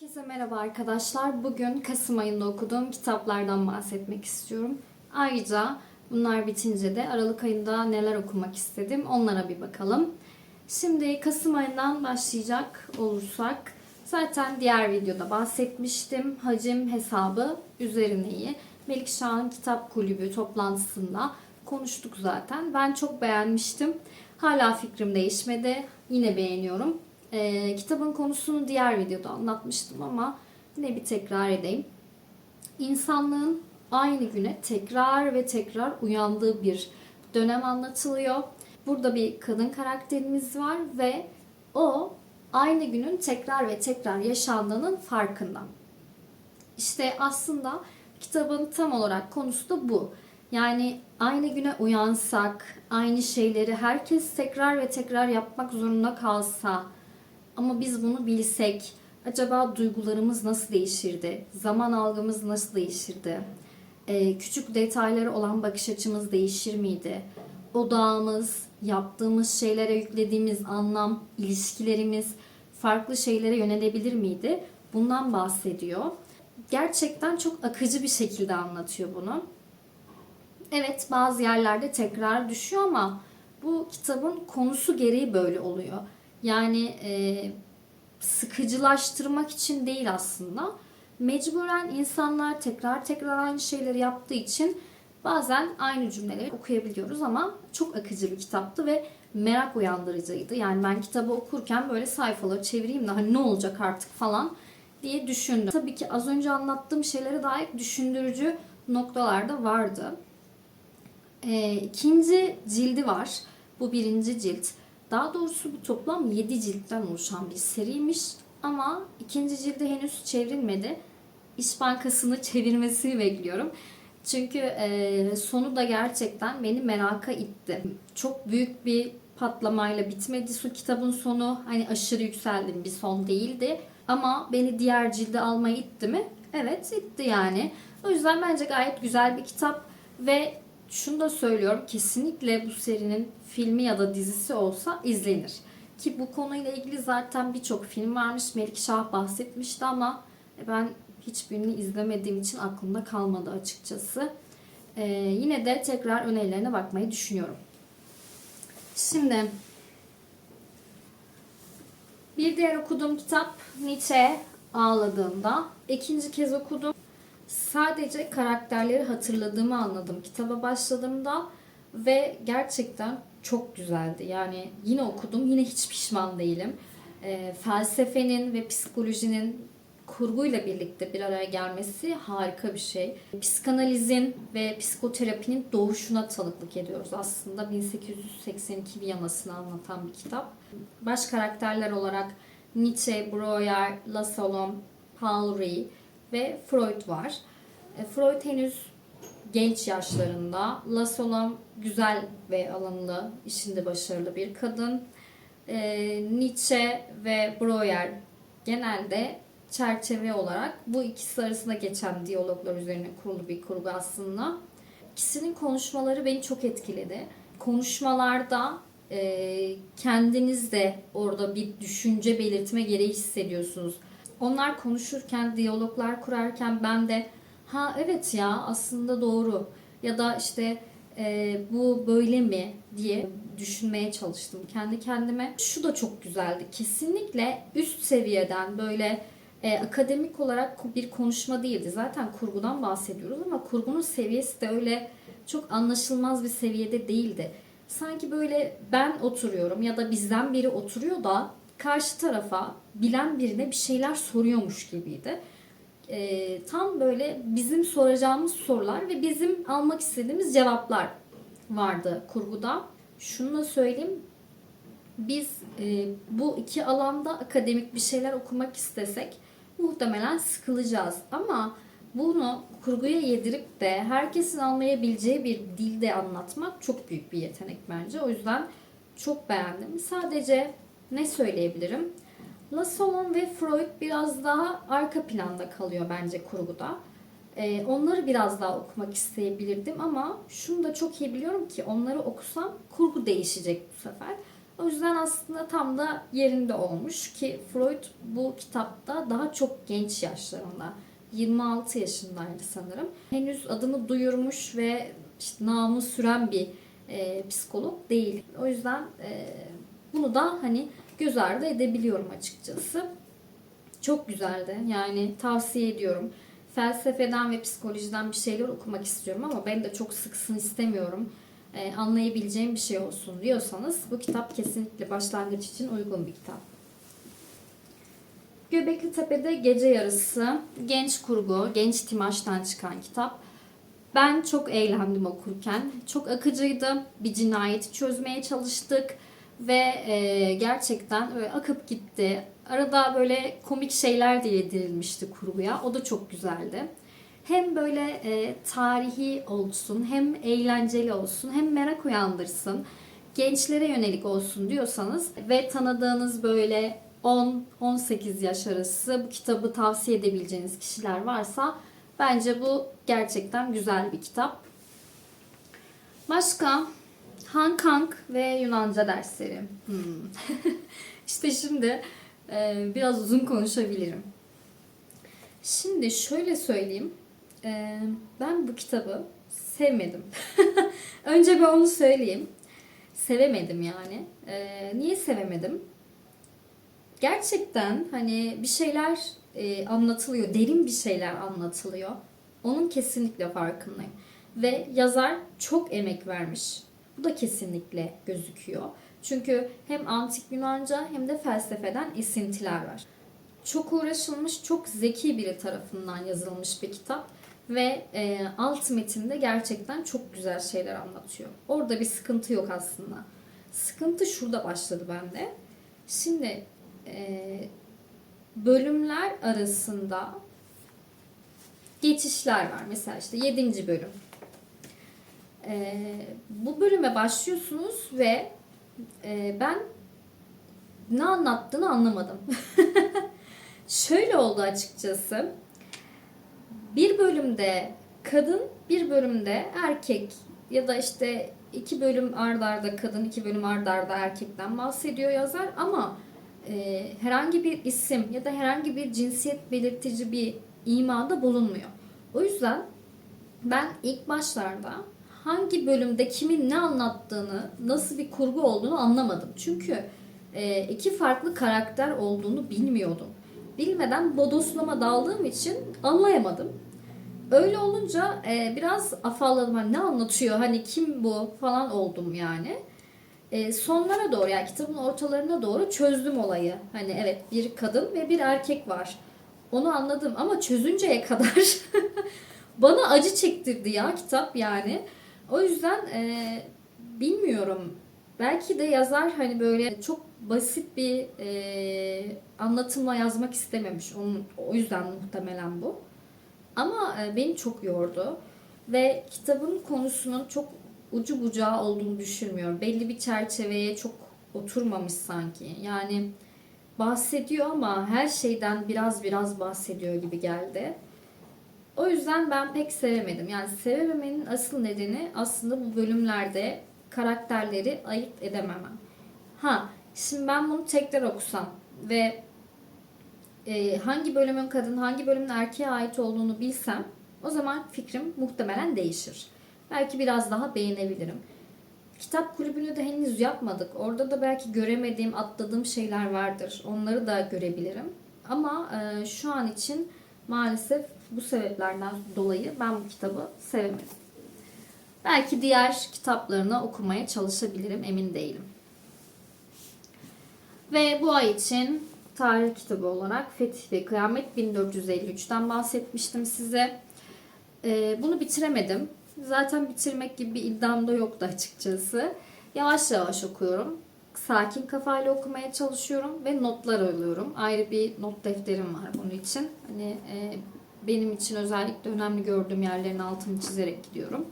Herkese merhaba arkadaşlar. Bugün Kasım ayında okuduğum kitaplardan bahsetmek istiyorum. Ayrıca bunlar bitince de Aralık ayında neler okumak istedim onlara bir bakalım. Şimdi Kasım ayından başlayacak olursak zaten diğer videoda bahsetmiştim. Hacim hesabı üzerineyi Melikşah'ın kitap kulübü toplantısında konuştuk zaten. Ben çok beğenmiştim. Hala fikrim değişmedi. Yine beğeniyorum. Ee, kitabın konusunu diğer videoda anlatmıştım ama yine bir tekrar edeyim. İnsanlığın aynı güne tekrar ve tekrar uyandığı bir dönem anlatılıyor. Burada bir kadın karakterimiz var ve o aynı günün tekrar ve tekrar yaşandığının farkında. İşte aslında kitabın tam olarak konusu da bu. Yani aynı güne uyansak, aynı şeyleri herkes tekrar ve tekrar yapmak zorunda kalsa ama biz bunu bilsek, acaba duygularımız nasıl değişirdi? Zaman algımız nasıl değişirdi? Ee, küçük detayları olan bakış açımız değişir miydi? Odağımız, yaptığımız şeylere yüklediğimiz anlam, ilişkilerimiz farklı şeylere yönelebilir miydi? Bundan bahsediyor. Gerçekten çok akıcı bir şekilde anlatıyor bunu. Evet bazı yerlerde tekrar düşüyor ama bu kitabın konusu gereği böyle oluyor. Yani e, sıkıcılaştırmak için değil aslında. Mecburen insanlar tekrar tekrar aynı şeyleri yaptığı için bazen aynı cümleleri okuyabiliyoruz ama çok akıcı bir kitaptı ve merak uyandırıcıydı. Yani ben kitabı okurken böyle sayfaları çevireyim de hani ne olacak artık falan diye düşündüm. Tabii ki az önce anlattığım şeylere dair düşündürücü noktalar da vardı. E, ikinci cildi var. Bu birinci cilt. Daha doğrusu bu toplam 7 ciltten oluşan bir seriymiş. Ama ikinci cildi henüz çevrilmedi. İş Bankası'nı çevirmesini bekliyorum. Çünkü e, sonu da gerçekten beni meraka itti. Çok büyük bir patlamayla bitmedi su kitabın sonu. Hani aşırı yükseldim bir son değildi. Ama beni diğer cilde almaya itti mi? Evet itti yani. O yüzden bence gayet güzel bir kitap ve şunu da söylüyorum kesinlikle bu serinin filmi ya da dizisi olsa izlenir. Ki bu konuyla ilgili zaten birçok film varmış. Melikşah bahsetmişti ama ben hiçbirini izlemediğim için aklımda kalmadı açıkçası. Ee, yine de tekrar önerilerine bakmayı düşünüyorum. Şimdi bir diğer okuduğum kitap Nietzsche Ağladığında. İkinci kez okudum. Sadece karakterleri hatırladığımı anladım kitaba başladığımda ve gerçekten çok güzeldi. Yani yine okudum, yine hiç pişman değilim. E, felsefenin ve psikolojinin kurguyla birlikte bir araya gelmesi harika bir şey. Psikanalizin ve psikoterapinin doğuşuna tanıklık ediyoruz aslında. 1882 Viyana'sını anlatan bir kitap. Baş karakterler olarak Nietzsche, Breuer, Lassalon, Paul Ree ve Freud var. E, Freud henüz genç yaşlarında. Lassalon güzel ve alımlı, işinde başarılı bir kadın. E, Nietzsche ve Breuer genelde çerçeve olarak bu ikisi arasında geçen diyaloglar üzerine kurulu bir kurgu aslında. İkisinin konuşmaları beni çok etkiledi. Konuşmalarda e, kendiniz de orada bir düşünce belirtme gereği hissediyorsunuz. Onlar konuşurken, diyaloglar kurarken ben de ha evet ya aslında doğru ya da işte e, bu böyle mi diye düşünmeye çalıştım kendi kendime. Şu da çok güzeldi. Kesinlikle üst seviyeden böyle e, akademik olarak bir konuşma değildi. Zaten kurgudan bahsediyoruz ama kurgunun seviyesi de öyle çok anlaşılmaz bir seviyede değildi. Sanki böyle ben oturuyorum ya da bizden biri oturuyor da karşı tarafa bilen birine bir şeyler soruyormuş gibiydi. E, tam böyle bizim soracağımız sorular ve bizim almak istediğimiz cevaplar vardı kurguda. Şunu da söyleyeyim. Biz e, bu iki alanda akademik bir şeyler okumak istesek muhtemelen sıkılacağız. Ama bunu kurguya yedirip de herkesin anlayabileceği bir dilde anlatmak çok büyük bir yetenek bence. O yüzden çok beğendim. Sadece ne söyleyebilirim? Lassalon ve Freud biraz daha arka planda kalıyor bence kurguda. Ee, onları biraz daha okumak isteyebilirdim ama şunu da çok iyi biliyorum ki onları okusam kurgu değişecek bu sefer. O yüzden aslında tam da yerinde olmuş ki Freud bu kitapta daha çok genç yaşlarında 26 yaşındaydı sanırım. Henüz adını duyurmuş ve işte namı süren bir e, psikolog değil. O yüzden e, bunu da hani göz ardı edebiliyorum açıkçası. Çok güzeldi. Yani tavsiye ediyorum. Felsefeden ve psikolojiden bir şeyler okumak istiyorum ama ben de çok sıksın istemiyorum. Ee, anlayabileceğim bir şey olsun diyorsanız bu kitap kesinlikle başlangıç için uygun bir kitap. Göbekli Tepe'de Gece Yarısı, genç kurgu, genç timaçtan çıkan kitap. Ben çok eğlendim okurken. Çok akıcıydı. Bir cinayeti çözmeye çalıştık ve e, gerçekten böyle akıp gitti. Arada böyle komik şeyler de yedirilmişti kurguya. O da çok güzeldi. Hem böyle e, tarihi olsun, hem eğlenceli olsun, hem merak uyandırsın, gençlere yönelik olsun diyorsanız ve tanıdığınız böyle 10-18 yaş arası bu kitabı tavsiye edebileceğiniz kişiler varsa bence bu gerçekten güzel bir kitap. Başka Han Kang ve Yunanca dersleri. Hmm. işte şimdi e, biraz uzun konuşabilirim. Şimdi şöyle söyleyeyim. E, ben bu kitabı sevmedim. Önce bir onu söyleyeyim. Sevemedim yani. E, niye sevemedim? Gerçekten hani bir şeyler e, anlatılıyor, derin bir şeyler anlatılıyor. Onun kesinlikle farkındayım. Ve yazar çok emek vermiş. Bu da kesinlikle gözüküyor. Çünkü hem antik Yunanca hem de felsefeden esintiler var. Çok uğraşılmış, çok zeki biri tarafından yazılmış bir kitap ve e, alt metinde gerçekten çok güzel şeyler anlatıyor. Orada bir sıkıntı yok aslında. Sıkıntı şurada başladı bende. Şimdi e, bölümler arasında geçişler var. Mesela işte 7. bölüm. E, bu bölüme başlıyorsunuz ve e, ben ne anlattığını anlamadım. Şöyle oldu açıkçası. Bir bölümde kadın, bir bölümde erkek ya da işte iki bölüm ardarda kadın, iki bölüm ardarda erkekten bahsediyor yazar ama e, herhangi bir isim ya da herhangi bir cinsiyet belirtici bir imada bulunmuyor. O yüzden ben ilk başlarda hangi bölümde kimin ne anlattığını, nasıl bir kurgu olduğunu anlamadım. Çünkü e, iki farklı karakter olduğunu bilmiyordum. Bilmeden bodoslama daldığım için anlayamadım. Öyle olunca e, biraz afalladım. Hani ne anlatıyor, hani kim bu falan oldum yani. E, sonlara doğru yani kitabın ortalarına doğru çözdüm olayı. Hani evet bir kadın ve bir erkek var. Onu anladım ama çözünceye kadar bana acı çektirdi ya kitap yani. O yüzden e, bilmiyorum. Belki de yazar hani böyle çok basit bir e, anlatımla yazmak istememiş. Onun, o yüzden muhtemelen bu. Ama e, beni çok yordu. Ve kitabın konusunun çok ucu bucağı olduğunu düşünmüyorum. Belli bir çerçeveye çok oturmamış sanki. Yani bahsediyor ama her şeyden biraz biraz bahsediyor gibi geldi. O yüzden ben pek sevemedim. Yani sevememenin asıl nedeni aslında bu bölümlerde karakterleri ayırt edememem. Ha, şimdi ben bunu tekrar okusam ve e, hangi bölümün kadın, hangi bölümün erkeğe ait olduğunu bilsem o zaman fikrim muhtemelen değişir. Belki biraz daha beğenebilirim. Kitap kulübünü de henüz yapmadık. Orada da belki göremediğim, atladığım şeyler vardır. Onları da görebilirim. Ama e, şu an için maalesef bu sebeplerden dolayı ben bu kitabı sevemedim. Belki diğer kitaplarını okumaya çalışabilirim, emin değilim. Ve bu ay için tarih kitabı olarak Fetih ve Kıyamet 1453'ten bahsetmiştim size. Ee, bunu bitiremedim. Zaten bitirmek gibi bir iddiam da yoktu açıkçası. Yavaş yavaş okuyorum. Sakin kafayla okumaya çalışıyorum ve notlar alıyorum. Ayrı bir not defterim var bunun için. Hani e, benim için özellikle önemli gördüğüm yerlerin altını çizerek gidiyorum.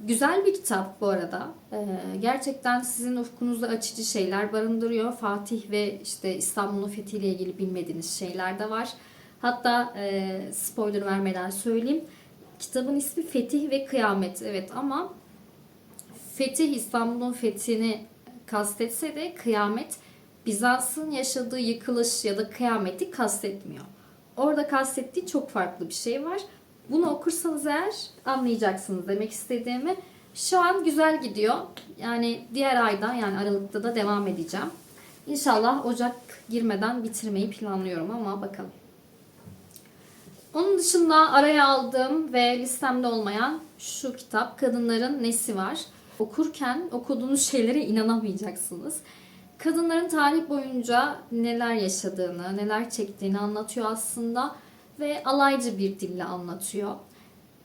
Güzel bir kitap bu arada. Ee, gerçekten sizin ufkunuzda açıcı şeyler barındırıyor. Fatih ve işte İstanbul'un fethiyle ilgili bilmediğiniz şeyler de var. Hatta e, spoiler vermeden söyleyeyim. Kitabın ismi Fetih ve Kıyamet. Evet ama Fetih İstanbul'un fethini kastetse de kıyamet Bizans'ın yaşadığı yıkılış ya da kıyameti kastetmiyor. Orada kastettiği çok farklı bir şey var. Bunu okursanız eğer anlayacaksınız demek istediğimi. Şu an güzel gidiyor. Yani diğer ayda yani Aralık'ta da devam edeceğim. İnşallah Ocak girmeden bitirmeyi planlıyorum ama bakalım. Onun dışında araya aldığım ve listemde olmayan şu kitap Kadınların Nesi var. Okurken okuduğunuz şeylere inanamayacaksınız. Kadınların tarih boyunca neler yaşadığını, neler çektiğini anlatıyor aslında ve alaycı bir dille anlatıyor.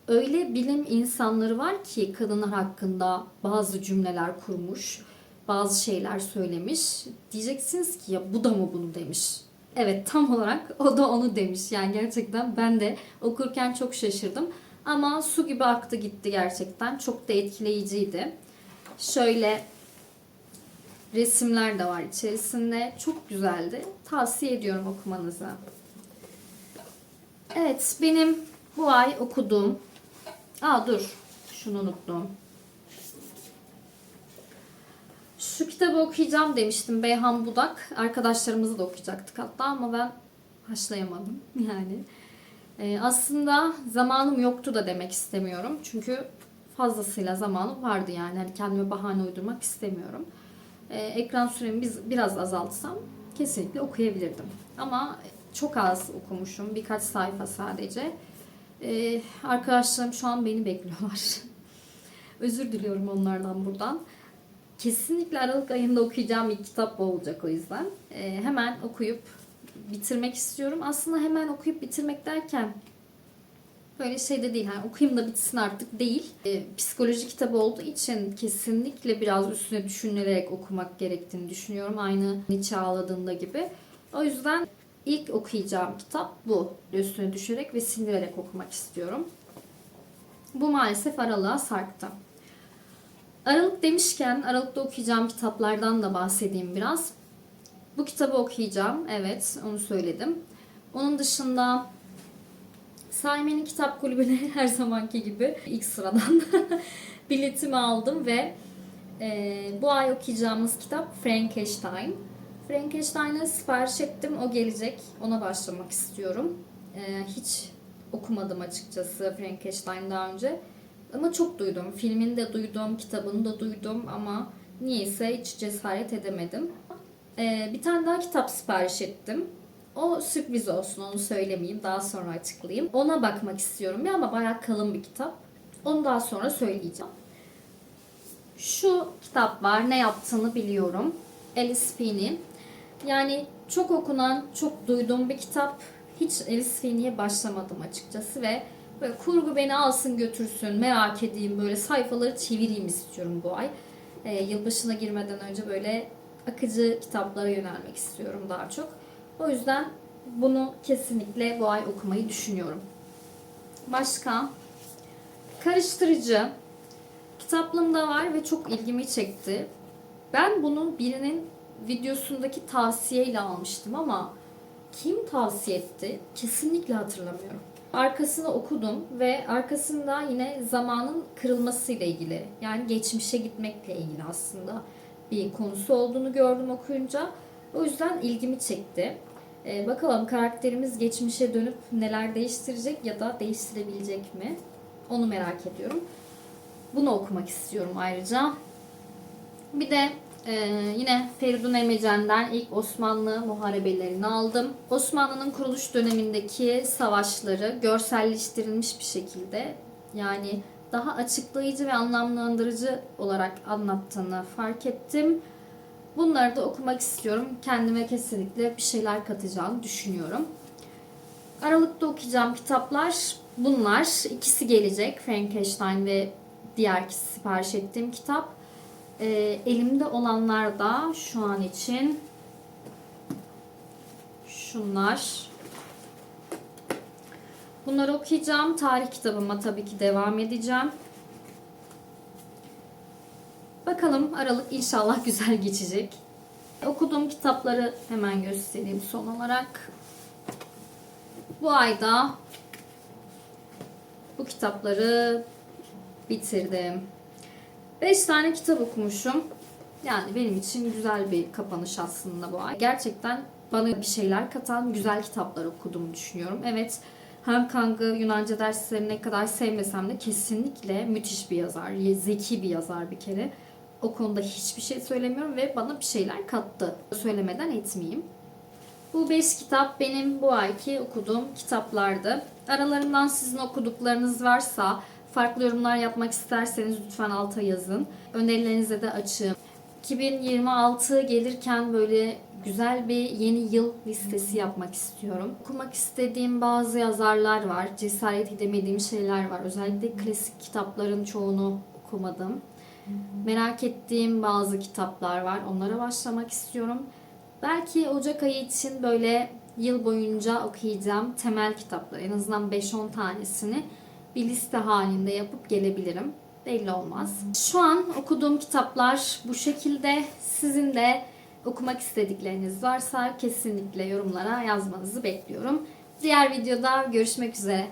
Öyle bilim insanları var ki kadınlar hakkında bazı cümleler kurmuş, bazı şeyler söylemiş. Diyeceksiniz ki ya bu da mı bunu demiş. Evet tam olarak o da onu demiş. Yani gerçekten ben de okurken çok şaşırdım. Ama su gibi aktı gitti gerçekten. Çok da etkileyiciydi. Şöyle resimler de var içerisinde. Çok güzeldi. Tavsiye ediyorum okumanızı. Evet benim bu ay okuduğum Aa dur şunu unuttum. Şu kitabı okuyacağım demiştim Beyhan Budak. Arkadaşlarımızı da okuyacaktık hatta ama ben haşlayamadım yani. Ee, aslında zamanım yoktu da demek istemiyorum. Çünkü fazlasıyla zamanım vardı yani. Hani kendime bahane uydurmak istemiyorum. Ee, ekran süremi biz, biraz azaltsam kesinlikle okuyabilirdim. Ama çok az okumuşum. Birkaç sayfa sadece. Ee, arkadaşlarım şu an beni bekliyorlar. Özür diliyorum onlardan buradan. Kesinlikle Aralık ayında okuyacağım bir kitap olacak o yüzden. Ee, hemen okuyup bitirmek istiyorum. Aslında hemen okuyup bitirmek derken böyle şey de değil. Hani okuyayım da bitsin artık değil. Ee, psikoloji kitabı olduğu için kesinlikle biraz üstüne düşünülerek okumak gerektiğini düşünüyorum. Aynı Nietzsche ağladığında gibi. O yüzden ilk okuyacağım kitap bu. Üstüne düşerek ve sindirerek okumak istiyorum. Bu maalesef aralığa sarktı. Aralık demişken Aralık'ta okuyacağım kitaplardan da bahsedeyim biraz. Bu kitabı okuyacağım. Evet, onu söyledim. Onun dışında Saime'nin kitap kulübüne her zamanki gibi ilk sıradan biletimi aldım ve e, bu ay okuyacağımız kitap Frankenstein. Frankenstein'ı sipariş ettim. O gelecek. Ona başlamak istiyorum. E, hiç okumadım açıkçası Frankenstein daha önce. Ama çok duydum. Filmini de duydum, kitabını da duydum ama niyeyse hiç cesaret edemedim. Ee, bir tane daha kitap sipariş ettim. O sürpriz olsun onu söylemeyeyim. Daha sonra açıklayayım. Ona bakmak istiyorum ya ama bayağı kalın bir kitap. Onu daha sonra söyleyeceğim. Şu kitap var. Ne yaptığını biliyorum. Alice Feeney. Yani çok okunan, çok duyduğum bir kitap. Hiç Alice Feeney'e başlamadım açıkçası ve Böyle kurgu beni alsın götürsün, merak edeyim, böyle sayfaları çevireyim istiyorum bu ay. Ee, yılbaşına girmeden önce böyle akıcı kitaplara yönelmek istiyorum daha çok. O yüzden bunu kesinlikle bu ay okumayı düşünüyorum. Başka? Karıştırıcı. Kitaplığımda var ve çok ilgimi çekti. Ben bunu birinin videosundaki tavsiyeyle almıştım ama kim tavsiye etti? Kesinlikle hatırlamıyorum. Arkasını okudum ve arkasında yine zamanın kırılmasıyla ilgili yani geçmişe gitmekle ilgili aslında bir konusu olduğunu gördüm okuyunca. O yüzden ilgimi çekti. Ee, bakalım karakterimiz geçmişe dönüp neler değiştirecek ya da değiştirebilecek mi? Onu merak ediyorum. Bunu okumak istiyorum ayrıca. Bir de ee, yine Feridun Emecen'den ilk Osmanlı muharebelerini aldım. Osmanlı'nın kuruluş dönemindeki savaşları görselleştirilmiş bir şekilde yani daha açıklayıcı ve anlamlandırıcı olarak anlattığını fark ettim. Bunları da okumak istiyorum. Kendime kesinlikle bir şeyler katacağını düşünüyorum. Aralıkta okuyacağım kitaplar bunlar. İkisi gelecek. Frankenstein ve diğer sipariş ettiğim kitap. E, elimde olanlar da şu an için şunlar. Bunları okuyacağım. Tarih kitabıma tabii ki devam edeceğim. Bakalım Aralık inşallah güzel geçecek. Okuduğum kitapları hemen göstereyim son olarak. Bu ayda bu kitapları bitirdim. 5 tane kitap okumuşum. Yani benim için güzel bir kapanış aslında bu ay. Gerçekten bana bir şeyler katan güzel kitaplar okuduğumu düşünüyorum. Evet hem Kang'ı Yunanca derslerini ne kadar sevmesem de kesinlikle müthiş bir yazar. Zeki bir yazar bir kere. O konuda hiçbir şey söylemiyorum ve bana bir şeyler kattı. Söylemeden etmeyeyim. Bu 5 kitap benim bu ayki okuduğum kitaplardı. Aralarından sizin okuduklarınız varsa, farklı yorumlar yapmak isterseniz lütfen alta yazın. Önerilerinize de açığım. 2026 gelirken böyle güzel bir yeni yıl listesi yapmak istiyorum. Okumak istediğim bazı yazarlar var. Cesaret edemediğim şeyler var. Özellikle klasik kitapların çoğunu okumadım. Merak ettiğim bazı kitaplar var. Onlara başlamak istiyorum. Belki Ocak ayı için böyle yıl boyunca okuyacağım temel kitaplar. En azından 5-10 tanesini bir liste halinde yapıp gelebilirim. Belli olmaz. Şu an okuduğum kitaplar bu şekilde. Sizin de okumak istedikleriniz varsa kesinlikle yorumlara yazmanızı bekliyorum. Diğer videoda görüşmek üzere.